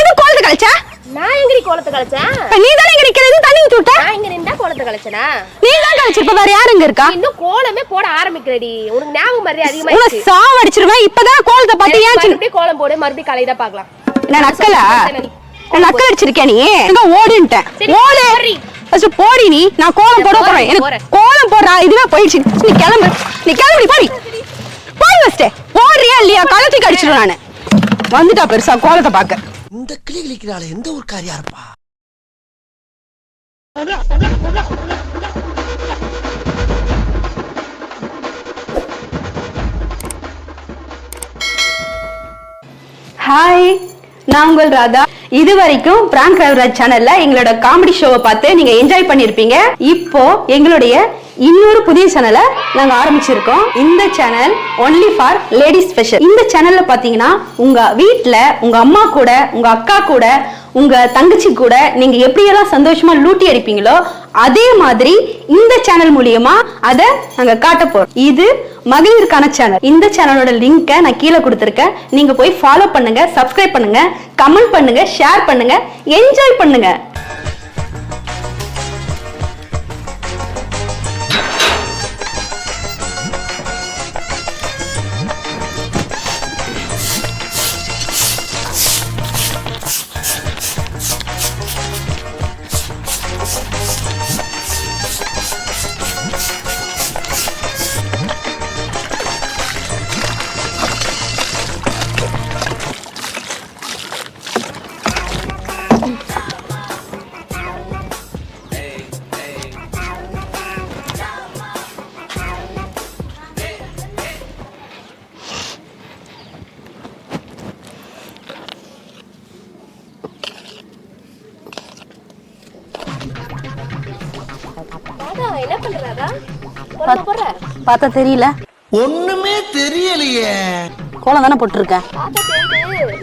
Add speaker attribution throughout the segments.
Speaker 1: எது கோலத்தை கழிச்சா
Speaker 2: நான் எங்கடி கோலத்தை கலைச்சேன்?
Speaker 1: இப்ப நீ தானே இங்க நிக்கிறது தண்ணி ஊத்தி விட்ட?
Speaker 2: நான் இங்க நின்றா கோலத்தை கலைச்சனா?
Speaker 1: நீ தான் கழிச்சிருப்ப வேற யாரு இங்க இருக்கா?
Speaker 2: இன்னும் கோலமே போட ஆரம்பிக்கிறடி உனக்கு ஞாபகம் மரியாதை
Speaker 1: உன
Speaker 2: அதிகமாயிடுச்சு.
Speaker 1: சாவடிச்சிருவேன் இப்பதான் கோலத்தை பார்த்து ஏன்
Speaker 2: மறுபடியும் கோலம் போடு மறுபடியும் கலைதான் பார்க்கலாம்.
Speaker 1: என்ன நக்கலா? நான் நக்கல் அடிச்சிருக்கேன் நீ? எங்க ஓடுன்ட்டேன். ஓடு.
Speaker 2: போடி.
Speaker 1: ஃபர்ஸ்ட் போடி நீ. நான் கோலம் போட
Speaker 2: நான்
Speaker 1: போறேன். எனக்கு. கோலம் போடுறா. இதுவே போயிடுச்சு. நீ கிளம்பு. நீ கிளம்பி போடி. போடி ஃபர்ஸ்ட் போடுறியா இல்லையா? கலத்தி அடிச்சிடுவேன் நானு. வந்துட்டா பெருசா கோலத்தை பார்க்க.
Speaker 3: இந்த கிளி கிளிக்கிறாள் எந்த ஒரு காரியா இருப்பா
Speaker 1: ஹாய் நான் உங்கள் ராதா. இது வரைக்கும் பிராங்க் ரவிராஜ் சேனல்ல எங்களோட காமெடி ஷோவை பார்த்து நீங்க என்ஜாய் பண்ணிருப்பீங்க. இப்போ எங்களுடைய இன்னொரு புதிய சேனலை நாங்க ஆரம்பிச்சிருக்கோம். இந்த channel only for ladies special இந்த சேனல்ல பாத்தீங்கன்னா உங்க வீட்டுல உங்க அம்மா கூட உங்க அக்கா கூட உங்க தங்கச்சி கூட நீங்க எப்படியெல்லாம் சந்தோஷமா லூட்டி அடிப்பீங்களோ அதே மாதிரி இந்த சேனல் மூலியமா அதை நாங்க காட்ட போறோம். இது மகளிருக்கான சேனல் இந்த சேனலோட லிங்கை நான் கீழே கொடுத்துருக்கேன். நீங்க போய் ஃபாலோ பண்ணுங்க சப்ஸ்கிரைப் பண்ணுங்க கமெண்ட் பண்ணுங்க ஷேர் பண்ணுங்க என்ஜாய் பண்ணுங்க. பார்த்தா தெரியல.
Speaker 3: ஒண்ணுமே தெரியலையே.
Speaker 1: கோலம் தானே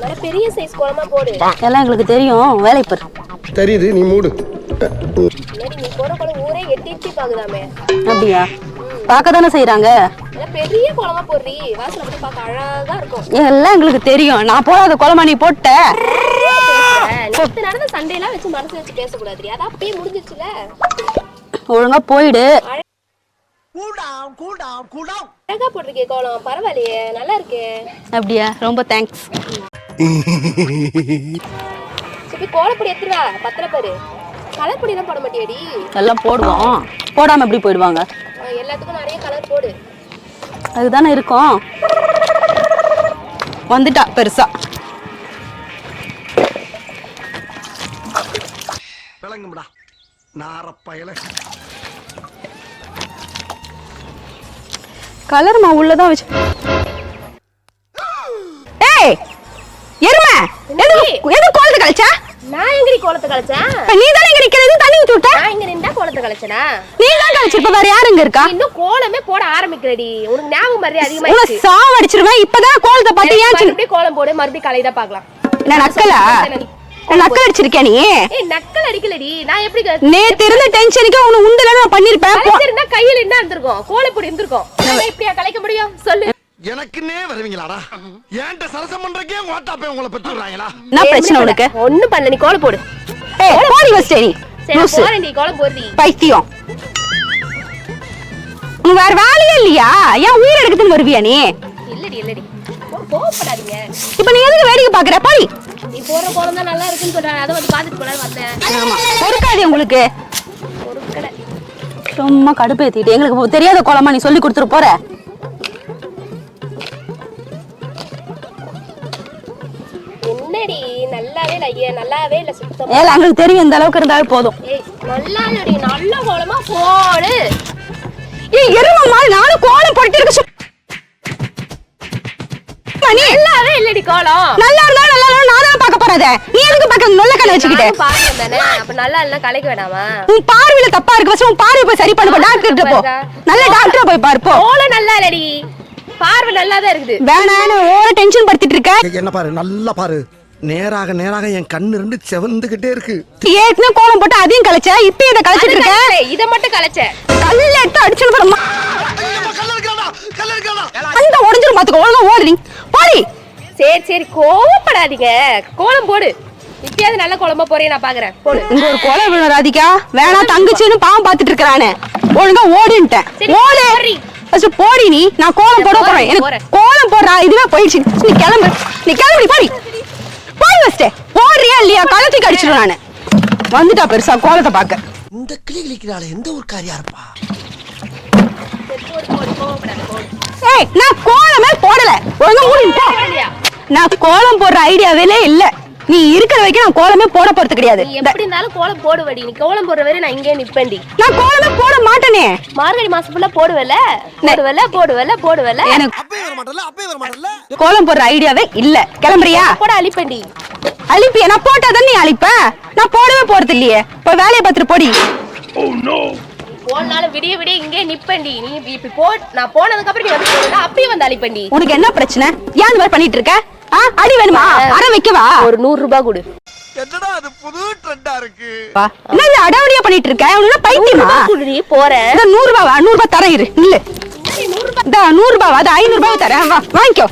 Speaker 2: நல்ல பெரிய சைஸ் கோலமா போடு.
Speaker 1: எல்லாம் எங்களுக்கு தெரியும். வேலை பெரு
Speaker 4: தெரியுது நீ மூடு.
Speaker 2: நீ கோலம் ஊரே எட்டி எட்டி பாக்குதாமே.
Speaker 1: அப்படியா? பார்க்க தானே செய்யறாங்க
Speaker 2: நல்ல பெரிய கோலமா போடுறி. வாசல அப்படி பார்க்க அழகா இருக்கும்.
Speaker 1: எல்லாம் எங்களுக்கு தெரியும். நான் போடாத கோலமா நீ போட்ட.
Speaker 2: நேத்து நடந்த சண்டையெல்லாம் வச்சு மனசு வச்சு பேசக்கூடாது அது அப்பயே முடிஞ்சிச்சுல
Speaker 1: ஒழுங்கா போயிடு.
Speaker 2: அழகா போட்டிருக்கே கோலம். பரவாயில்லையே. நல்லா இருக்கே.
Speaker 1: அப்படியா? ரொம்ப தேங்க்ஸ்
Speaker 2: சரி கோலப்பொடி எடுத்துருவா பத்திர பாரு. கலர் பொடி மாட்டியாடி.
Speaker 1: எல்லாம் போடுவோம். போடாம எப்படி போயிடுவாங்க?
Speaker 2: எல்லாத்துக்கும் நிறைய கலர் போடு.
Speaker 1: அதுதானே இருக்கும். வந்துட்டா பெருசா.
Speaker 3: விளங்கும்டா. நாரப்பயல.
Speaker 1: கலர் மா உள்ளதான் வச்சு ஏய்! எருமை! எது எது கோலத்தை கழிச்சா?
Speaker 2: நான் எங்கடி கோலத்தை கலைச்சேன்
Speaker 1: இப்ப நீ தானே இங்க நிக்கிறது? தண்ணி ஊத்தி விட்ட?
Speaker 2: நான் இங்க நின்றா கோலத்தை கலைச்சனா
Speaker 1: நீ தான் கழிச்சிருப்ப வேற யாரு இங்க இருக்கா?
Speaker 2: இன்னும் கோலமே போட ஆரம்பிக்கிறடி உனக்கு ஞாபகம் மரியாதை
Speaker 1: உன
Speaker 2: அதிகமாயிடுச்சு.
Speaker 1: சாவடிச்சிருவேன். இப்பதான் கோலத்தை பார்த்து ஏன்
Speaker 2: கோலம் போடு மறுபடியும் கலைதான் பார்க்கலாம்.
Speaker 1: என்ன நக்கலா? நான் நக்கல் அடிச்சிருக்கேன் நீ?
Speaker 2: ஏய் நக்கல் அடிக்கலடி. நான் எப்படி
Speaker 1: நேத்து இருந்த டென்ஷனுக்கு உன உண்டல நான் பண்ணிருப்பேன்.
Speaker 2: கலைச்சிருந்தா கையில என்ன இருந்திருக்கும்? கோலப்பொடி இருந்திருக்கும். நான் இப்படியா கலைக்க முடியும்? சொல்லு.
Speaker 3: எனக்குன்னே வருவீங்களாடா. ஏன்ட்ட சரசம் பண்றக்கே ஓட்டாப்பே உங்களை பெற்றுறாங்களா
Speaker 1: என்ன பிரச்சனை உனக்கு?
Speaker 2: ஒண்ணும் பண்ணல நீ கோலம் போடு.
Speaker 1: ஏய் போடி. ஃபர்ஸ்ட் நீ.
Speaker 2: சரி. போறேன்டி கோலம் போடுறி
Speaker 1: பைத்தியம். உனக்கு வேற வேலையே இல்லையா? ஏன் உயிர் எடுக்குதுன்னு வருவியா நீ?
Speaker 2: இல்லடி இல்லடி. கோவப்படாதீங்க.
Speaker 1: இப்ப நீ எதுக்கு வேடிக்கை பாக்குற பாடி.
Speaker 2: நீ போற தான் நல்லா இருக்குன்னு சொல்றாங்க. அதை வந்து பாத்துட்டு போலான்னு வந்தேன்.
Speaker 1: ஆமா. பொறுக்காது உங்களுக்கு. சும்மா கடுப்பேத்திட்டு எங்களுக்கு தெரியாத கோலமா நீ சொல்லி கொடுத்துட்டு போற.
Speaker 2: என்னடி? நல்லாவே இல்ல. நல்லாவே இல்ல சுத்தமா.
Speaker 1: ஏல தெரியும் இந்த அளவுக்கு இருந்தாலும் போதும்.
Speaker 2: ஏய் நல்லா இல்லடி நல்ல கோலமா போடு.
Speaker 1: ஏய் எருமை மாதிரி நானும் கோலம் போட்டு இருக்க
Speaker 2: நல்லாவே இல்லடி கோலம்.
Speaker 1: நல்லா இருந்தா நல்லா நான் தான் நீ எதுக்கு பார்க்க நொல்ல கண்ணு வச்சுக்கிட்டு?
Speaker 2: நானும் பாக்குறேன் தானே அப்ப நல்லா இல்ல கலைக்க வேணாமா?
Speaker 1: உன் பார்வையில தப்பா இருக்கு ஃபர்ஸ்ட் உன் பார்வை போய் சரி பண்ணு டாக்டர் போ. நல்ல டாக்டர் போய் பாரு போ.
Speaker 2: நல்லா இல்லடி. பார்வை நல்லா தான் இருக்குது.
Speaker 1: வேணான்னு ஓர டென்ஷன் படுத்திட்டு இருக்க.
Speaker 3: என்ன பாரு? நல்லா பாரு. நேராக நேராக என் கண்ணு ரெண்டு செவந்துகிட்டே இருக்கு.
Speaker 1: ஏற்கனவே கோலம் போட்டு அதையும் கலைச்ச இப்ப இதை கலைச்சிட்டு இருக்க?
Speaker 2: இத மட்டும் கலைச்ச.
Speaker 1: கல்ல எடுத்து
Speaker 3: இருக்காடா?
Speaker 1: அந்த உடஞ்சிரும் பாத்துக்கோ ஒழுங்கா ஓடுறீ போடி.
Speaker 2: சரி சரி கோவப்படாதீங்க. கோலம் போடு. இப்பயாவது நல்ல குழம்பா போறேன் நான் பாக்குறேன். போடு.
Speaker 1: இங்க ஒரு கொலை விழும் ராதிகா. வேணா தங்கச்சின்னு பாவம் பாத்துட்டு இருக்கறானே. ஒழுங்கா ஓடின்ட்டேன். ஓடு.
Speaker 2: போடி.
Speaker 1: ஃபர்ஸ்ட் போடி நீ. நான் கோலம் போட போறேன் எனக்கு
Speaker 2: போறேன்.
Speaker 1: கோலம் போடுறா இதுவே போயிடுச்சு. நீ கிளம்பு. நீ கிளம்பி போடி. போடி ஃபர்ஸ்ட் போடுறியா இல்லையா? கழுத்துக்கு அடிச்சிடுவேன் நானு. வந்துட்டா பெருசா கோலத்தை பார்க்க.
Speaker 3: இந்த கிளி கிளிக்கிறாள் எந்த ஒரு காரியா இருப்பா?
Speaker 1: ஏய் நான் கோலமே போடல. ஒழுங்கா மூடி போ.
Speaker 2: இல்லையா?
Speaker 1: நான் கோலம் போடுற ஐடியாவே இல்ல. நீ இருக்கிற வரைக்கும் நான் கோலமே போட போறது கிடையாது.
Speaker 2: நீ எப்படி இருந்தாலும் கோலம் போடுவடி. நீ கோலம் போடுற வரை நான் இங்கே நிப்பேன்டி.
Speaker 1: நான் கோலமே போட மாட்டேனே.
Speaker 2: மார்கழி மாசம் ஃபுல்லா போடுவல? போடுவல? போடுவல? போடுவல?
Speaker 1: எனக்கு
Speaker 3: அப்பயே வர மாட்டல அப்பயே வர மாட்டல.
Speaker 1: கோலம் போடுற ஐடியாவே இல்ல. கிளம்புறியா?
Speaker 2: போட அழிப்பேன்டி.
Speaker 1: அழிப்பிய? நான் போட்டாதான் நீ அழிப்ப? நான் போடவே போறது இல்லையே. இப்ப வேலையை பார்த்துட்டு போடி.
Speaker 2: போனாலும் விடிய விடிய இங்கே நிப்பேன்டி நீ இப்ப போ நான் போனதுக்கு அப்புறம் நீ வந்து அப்பயும் வந்து அழிப்பேன்டி
Speaker 1: உனக்கு என்ன பிரச்சனை? ஏன் இந்த மாதிரி பண்ணிட்டு இருக்க ஆ, அடி வேணுமா? அரை வைக்கவா?
Speaker 2: ஒரு நூறு ரூபாய் கொடு.
Speaker 3: என்னடா அது புது ட்ரெண்டா இருக்கு?
Speaker 1: வா. என்ன இது அடாவடியா பண்ணிட்டு இருக்க உனக்கு என்ன பைத்தியமா?
Speaker 2: குடுடி போறேன்
Speaker 1: இந்த நூறு ரூபாவா நூறு ரூபாய் தரேன் இரு இல்ல இந்த நூறு ரூபாவா அது ஐநூறு ரூபாய் தரேன். வா வாங்கிக்கோ.